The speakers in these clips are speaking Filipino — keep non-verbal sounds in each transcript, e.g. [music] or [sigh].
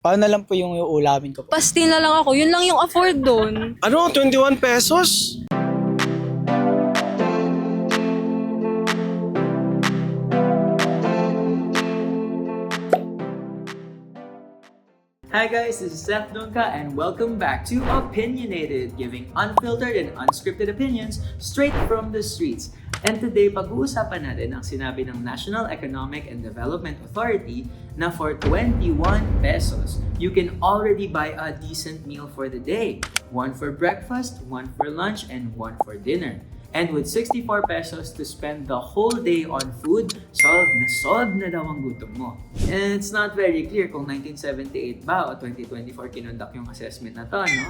Paano na lang po yung uulamin ko po? Pastil na lang ako. Yun lang yung afford doon. [laughs] Ano? 21 pesos? Hi guys, this is Seth Dunka and welcome back to Opinionated, giving unfiltered and unscripted opinions straight from the streets. And today, pag-uusapan natin ang sinabi ng National Economic and Development Authority na for 21 pesos, you can already buy a decent meal for the day. One for breakfast, one for lunch, and one for dinner. And with 64 pesos to spend the whole day on food, solved na solved na daw ang gutom mo. And it's not very clear kung 1978 ba o 2024 kinonduct yung assessment na to, no?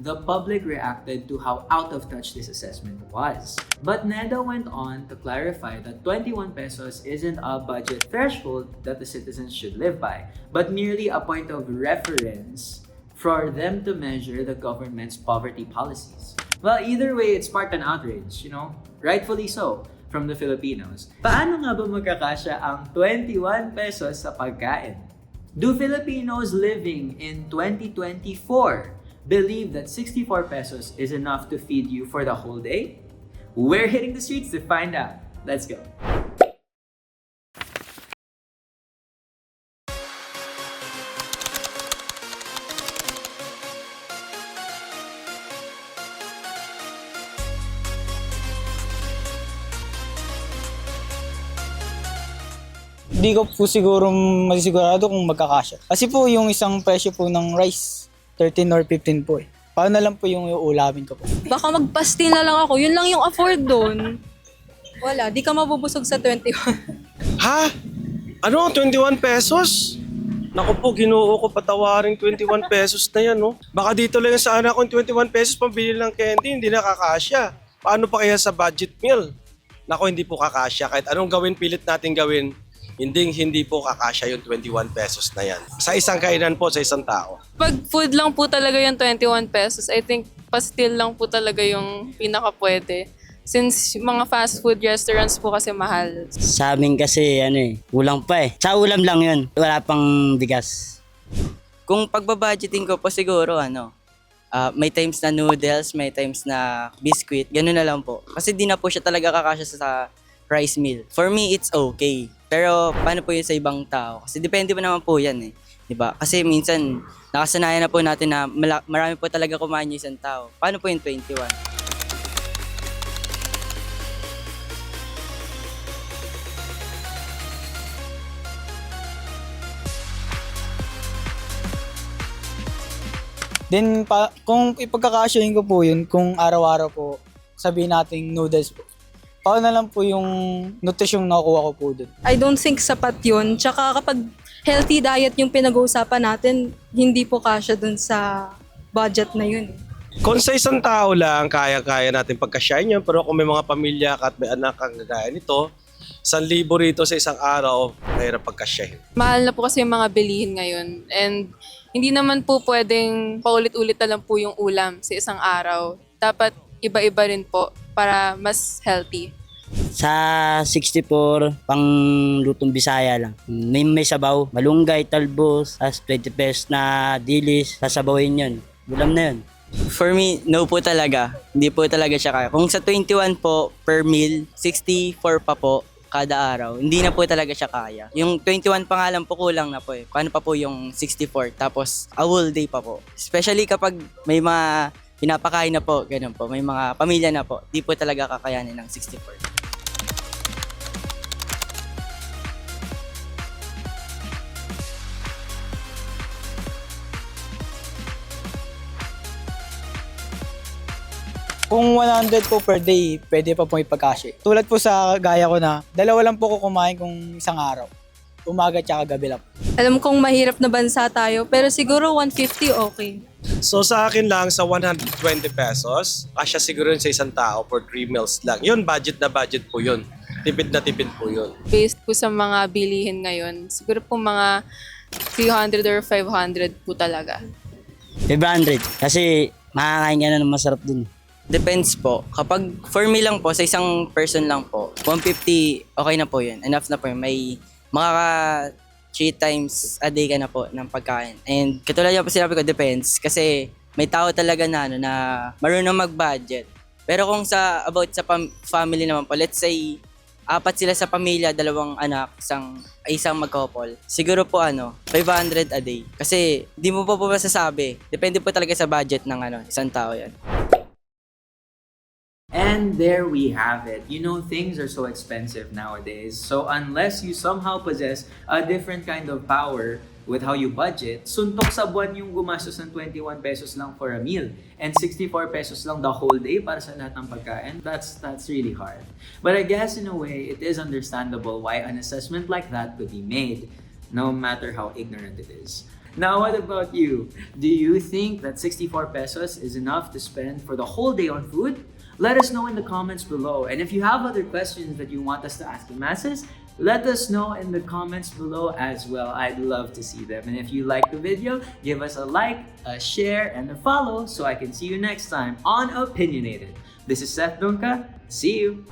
The public reacted to how out of touch this assessment was. But NEDA went on to clarify that 21 pesos isn't a budget threshold that the citizens should live by, but merely a point of reference for them to measure the government's poverty policies. Well, either way, it sparked an outrage, you know? Rightfully so, from the Filipinos. Paano nga ba magkakasya ang 21 pesos sa pagkain? Do Filipinos living in 2024 believe that 64 pesos is enough to feed you for the whole day? We're hitting the streets to find out. Let's go. Hindi ko po siguro masisigurado kung magkakasya. Kasi po yung isang presyo po ng rice, 13 or 15 po eh. Paano na lang po yung uulamin ko po? Baka magpastil na lang ako. Yun lang yung afford doon. Wala, di ka mabubusog sa 21. Ha? Ano? 21 pesos? Naku po, ginoo ko patawaring 21 pesos na yan, no? Baka dito lang yung sa anak kong 21 pesos pambili ng candy, hindi nakakasya. Paano pa kaya sa budget meal? Naku, hindi po kakasya. Kahit anong gawin, pilit natin gawin, hindi, hindi po kakasya yung 21 pesos na yan. Sa isang kainan po, sa isang tao. Pag food lang po talaga yung 21 pesos, I think pastil lang po talaga yung pinaka pwede. Since mga fast food restaurants po kasi mahal. Sa amin kasi ano eh, ulang pa eh. Sa ulam lang yun, wala pang bigas. Kung pagbabudgeting ko po siguro ano, ah, may times na noodles, may times na biscuit, ganun na lang po. Kasi di na po siya talaga kakasya sa rice meal. For me, it's okay. Pero paano po yun sa ibang tao? Kasi depende pa naman po yan eh. 'Di ba? Kasi minsan, nakasanayan na po natin na marami po talaga kumain yung isang tao. Paano po yung 21? Then, pa, kung ipagkakasyahin ko po yun, kung araw-araw po, sabihin natin noodles po. Paano na lang po yung nutrition na nakuha ko po dun? I don't think sapat yun. Tsaka kapag healthy diet yung pinag-uusapan natin, hindi po kasya dun sa budget na yun. Kung sa isang tao lang, kaya-kaya natin pagkasyahin yun. Pero kung may mga pamilya ka at may anak kang gagaya nito, 1,000 rito sa isang araw, mahirap pagkasyahin. Mahal na po kasi yung mga bilihin ngayon. And hindi naman po pwedeng paulit-ulit na lang po yung ulam sa isang araw. Dapat iba-iba rin po para mas healthy. Sa 64, pang lutong bisaya lang. May, may sabaw, malunggay, talbos, as 20 pesos na dilis, sasabawin yun. Ulam na yun. For me, no po talaga. Hindi po talaga siya kaya. Kung sa 21 po per meal, 64 pa po kada araw, hindi na po talaga siya kaya. Yung 21 pa nga lang po kulang na po eh. Paano pa po yung 64? Tapos a whole day pa po. Especially kapag may mga pinapakain na po, ganun po. May mga pamilya na po. Di po talaga kakayanin ng 64. Kung 100 po per day, pwede pa po ipagkasya. Tulad po sa gaya ko na, dalawa lang po ko kumain kung isang araw. Umaga tsaka gabi lang. Alam kong mahirap na bansa tayo, pero siguro 150 okay. So sa akin lang, sa 120 pesos, kasya siguro yun sa isang tao for 3 meals lang. Yun, budget na budget po yun. Tipid na tipid po yun. Based po sa mga bilihin ngayon, siguro po mga 300 or 500 po talaga. 500. Kasi makakain ka na ng masarap dun. Depends po. Kapag for me lang po, sa isang person lang po, 150, okay na po yun. Enough na po yun. May makaka three times a day ka na po ng pagkain. And katulad yung sinabi ko, depends. Kasi may tao talaga na, ano, na marunong mag-budget. Pero kung sa about sa pam- family naman po, let's say apat sila sa pamilya, dalawang anak, isang isang mag-couple. Siguro po ano, 500 a day. Kasi di mo po po masasabi. Depende po talaga sa budget ng ano, isang tao yan. And there we have it. You know, things are so expensive nowadays. So unless you somehow possess a different kind of power with how you budget, suntok sa buwan yung gumastos ng 21 pesos lang for a meal and 64 pesos lang the whole day para sa lahat ng pagkain. That's that's really hard. But I guess in a way, it is understandable why an assessment like that could be made, no matter how ignorant it is. Now, what about you? Do you think that 64 pesos is enough to spend for the whole day on food? Let us know in the comments below. And if you have other questions that you want us to ask the masses, let us know in the comments below as well. I'd love to see them. And if you like the video, give us a like, a share, and a follow so I can see you next time on Opinionated. This is Seth Dunca. See you.